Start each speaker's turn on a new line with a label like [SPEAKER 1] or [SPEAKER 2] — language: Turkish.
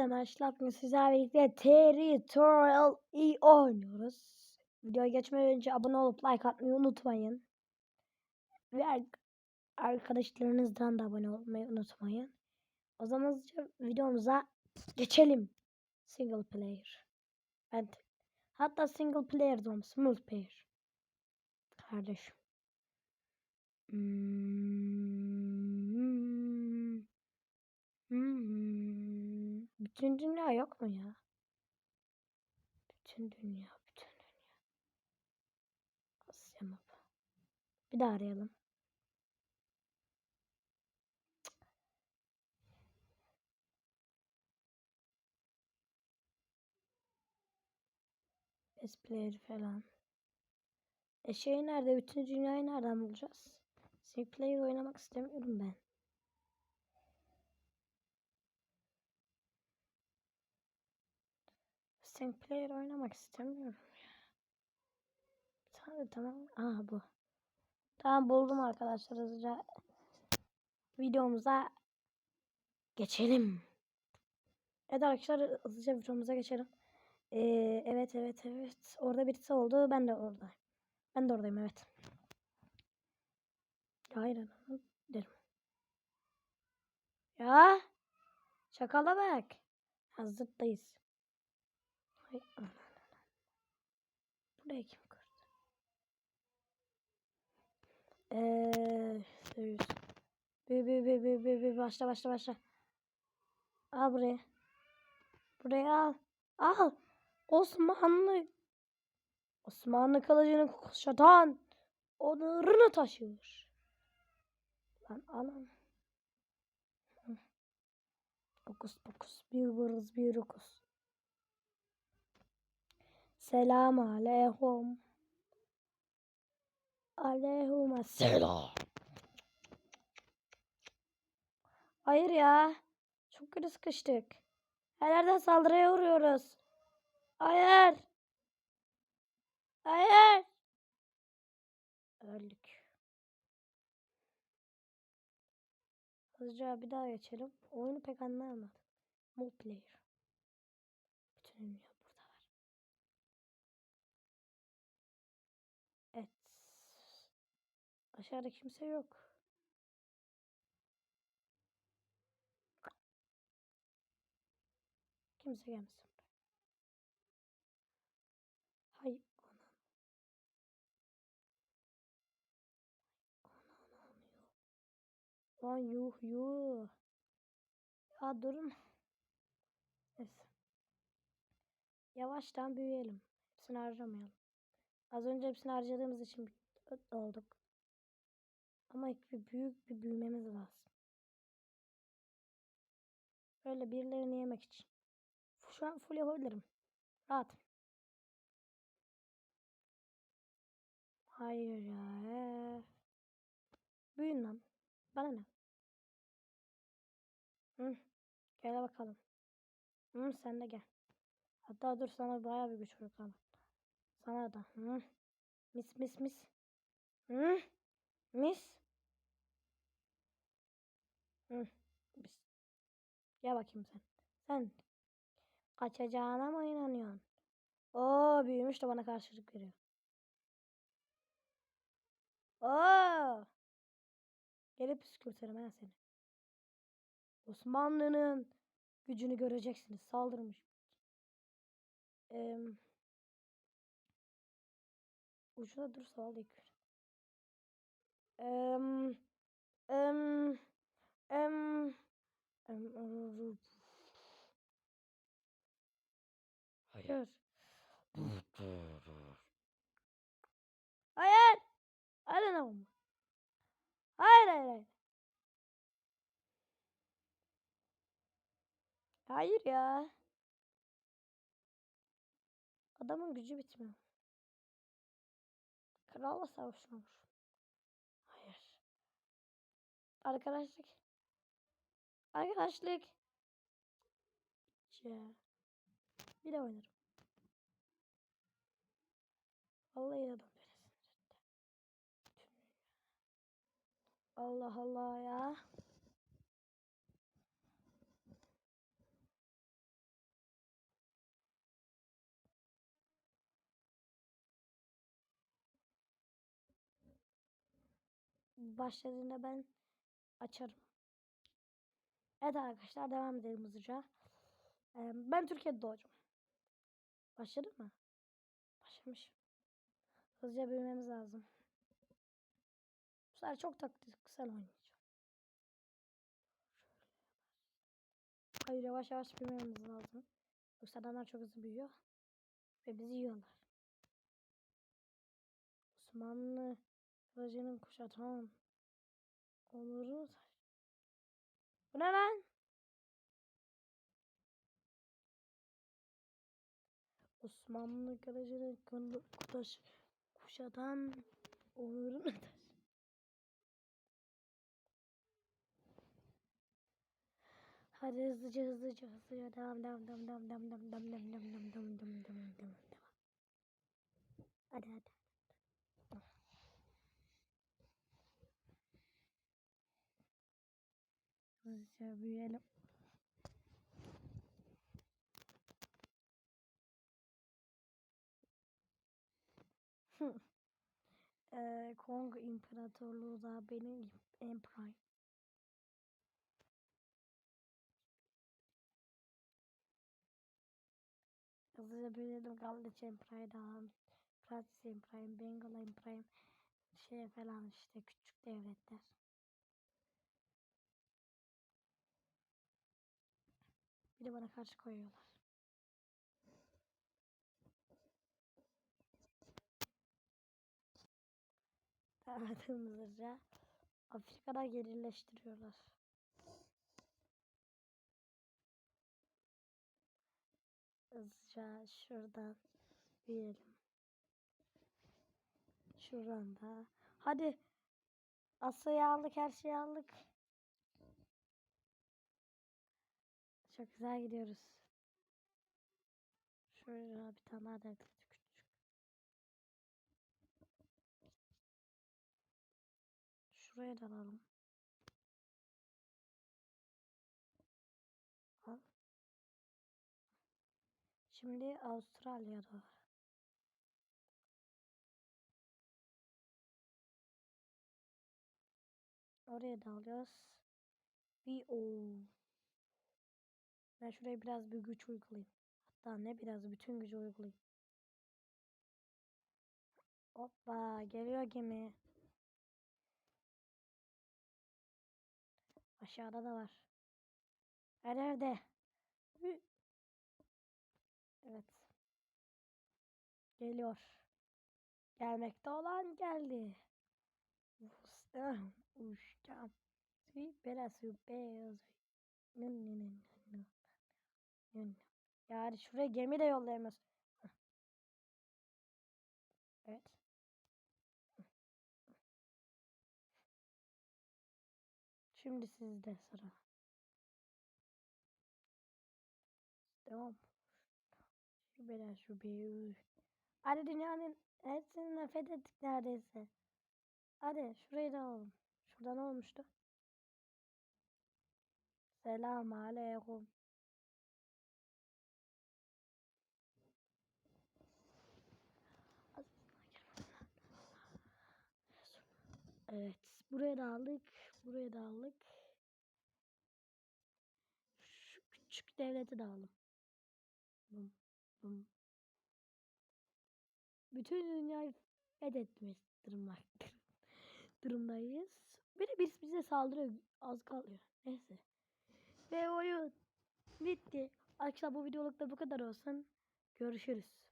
[SPEAKER 1] Hepinize merhabalar. Bugün sizlerle birlikte Territorial E oynuyoruz. Videoya geçmeden önce abone olup like atmayı unutmayın. Ve ar- arkadaşlarınızdan da abone olmayı unutmayın. O zaman videomuza geçelim. Single player. Ben hatta single player diyorum. Multiplayer. Kardeşim. Hmm. Hmm. Bütün dünya yok mu ya? Bütün dünya, bütün dünya. Asya mapı. Bir daha arayalım. Best player falan. E şey nerede? Bütün dünyayı nereden bulacağız? Single player oynamak istemiyorum ben. Single player oynamak istemiyorum ya. Tamam tamam. Aha bu. Tamam buldum arkadaşlar hızlıca. Videomuza geçelim. Evet arkadaşlar hızlıca videomuza geçelim. Ee, evet evet evet. Orada birisi oldu. Ben de orada. Ben de oradayım evet. Hayır derim. Ya. Şakala bak. Hazırtayız. Hay anan anan. Buraya kim kurdu? Eee. Bir bir bir bir bir bir başla başla başla. Al buraya. Buraya al. Al. Osmanlı. Osmanlı kılıcını kuşatan. Onurunu taşıyor. Lan alan. Okus pokus. Bir vırız bir okus. Selam aleyhum. Aleyhum selam. Hayır ya. Çok kötü sıkıştık. Her yerden saldırıya uğruyoruz. Hayır. Hayır. Öldük. Hızlıca bir daha geçelim. Oyunu pek anlayamadım. Multiplayer. Bütün Aşağıda kimse yok. Kimse gelmesin. Hay anan. Anan yuh. Lan yuh yuh. Ya durun. Neyse. Yavaştan büyüyelim. Hepsini harcamayalım. Az önce hepsini harcadığımız için olduk. Ama büyük bir büyümemiz lazım. Böyle birilerini yemek için. Şu an full yapabilirim. Rahat. Hayır ya. Büyün lan. Bana ne? Hı. Gel bakalım. Hı, sen de gel. Hatta dur sana bayağı bir güç bakalım. Sana da. Hı. Mis mis mis. Hı. Mis. Hı. Gel bakayım sen. Sen kaçacağına mı inanıyorsun? Oo büyümüş de bana karşılık veriyor. Oo. Gelip püskürterim ha seni. Osmanlı'nın gücünü göreceksiniz. Saldırmış. Eee ucuna dursa al. Em, em, em, em, Hayır. Hayır. Hayır ama. Hayır hayır hayır. Hayır ya. Adamın gücü bitmiyor. Kralla savaşıyor. Hayır. Arkadaşlık. Arkadaşlık. Bir de oynarım. Vallahi adam veresin. Allah Allah ya. Başladığında ben açarım. Evet arkadaşlar devam edelim hızlıca. Ben Türkiye'de doğdum. Başladı mı? Başlamış. Hızlıca büyümemiz lazım. Bu sefer çok taktiksel oynayacağım. Hayır yavaş yavaş büyümemiz lazım. Yoksa adamlar çok hızlı büyüyor. Ve bizi yiyorlar. Osmanlı kılıcının kuşatan onuru Bu ne lan? Osmanlı kılı- kutaş kuşatan onurunu taş. Hadi hızlıca hızlıca hızlıca devam devam devam devam devam devam devam devam devam devam devam devam devam. Hadi hadi. Hızlıca büyüyelim. Eee Kong İmparatorluğu da benim Empire. Hızlıca büyüyelim. Galatasaray Empire devam. Francis Empire, Bengal Empire şey falan işte küçük devletler. Bir de bana karşı koyuyorlar. Hızlıca Afrika'da gerileştiriyorlar. Hızlıca şuradan büyüyelim. Şuradan da. Hadi. Asya'yı aldık, her şeyi aldık. Çok güzel gidiyoruz. Şuraya bir tane daha devlet küçük. Şuraya da alalım. Al. Şimdi Avustralya'da var. Oraya da alıyoruz. Bir o. Ben şuraya biraz bir güç uygulayayım. Hatta ne biraz bütün gücü uygulayayım. Hoppa geliyor gemi. Aşağıda da var. Her yerde. Evet. Geliyor. Gelmekte olan geldi. Ustam, uşkam. Süper süper. Nın nın. Nın. Yani şuraya gemi de yollayamıyoruz. Hah. Evet. Şimdi sizde sıra. Tamam. Süper süper. Hadi dünyanın hepsini fethettik neredeyse. Hadi şurayı da alalım. Şurada ne olmuştu? Selam aleyküm. Evet. Buraya da aldık. Buraya da aldık. Şu küçük devleti de alalım. Bum, bum. Bütün dünyayı fethetmiş durumda, durumdayız. Bir bize saldırıyor. Az kalıyor. Neyse. Ve oyun bitti. Arkadaşlar bu videoluk da bu kadar olsun. Görüşürüz.